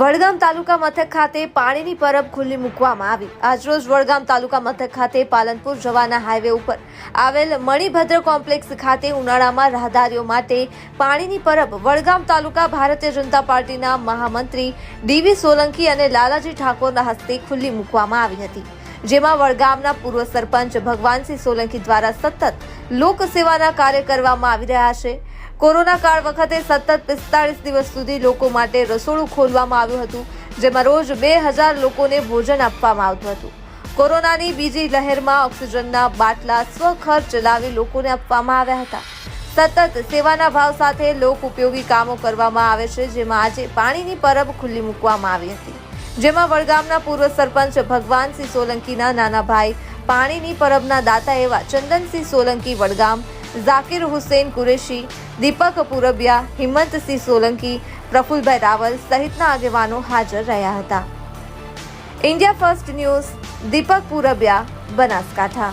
વડગામ તાલુકા મથક ખાતે પાણીની પરબ ખુલ્લી મૂકવામાં આવી. આજરોજ વડગામ તાલુકા મથક ખાતે પાલનપુર જવાના હાઈવે ઉપર આવેલ મણિભદ્ર કોમ્પ્લેક્સ ખાતે ઉનાળામાં રાહદારીઓ માટે પાણીની પરબ વડગામ તાલુકા ભારતીય જનતા પાર્ટીના મહામંત્રી ડીવી સોલંકી અને લાલાજી ઠાકોરના હસ્તે ખુલ્લી મૂકવામાં આવી હતી. જેમાં વડગામના પૂર્વ સરપંચ ભગવાનસિંહ સોલંકી દ્વારા સતત લોકસેવાના કાર્ય કરવામાં આવી રહ્યા છે. કોરોના કાળ વખતે સતત પિસ્તાળીસ દિવસ સુધી લોકો માટે રસોડું ખોલવામાં આવ્યું હતું, જેમાં રોજ બે હજાર લોકોને ભોજન આપવામાં આવતું હતું. કોરોનાની બીજી લહેરમાં ઓક્સિજનના બાટલા સ્વખર્ચ ચલાવી લોકોને આપવામાં આવ્યા હતા. સતત સેવાના ભાવ સાથે લોક ઉપયોગી કામો કરવામાં આવે છે, જેમાં આજે પાણીની પરબ ખુલ્લી મૂકવામાં આવી હતી. જેમાં વડગામના પૂર્વ સરપંચ ભગવાનસિંહ સોલંકીના નાના ભાઈ પાણીની પરબના દાતા એવા ચંદનસિંહ સોલંકી વડગામ ઝાકિર હુસેન કુરેશી, દીપક પુરબિયા, હિંમતસિંહ સોલંકી, પ્રફુલભાઈ રાવલ સહિતના આગેવાનો હાજર રહ્યા હતા. India first news Deepak Purbiya, Banaskantha.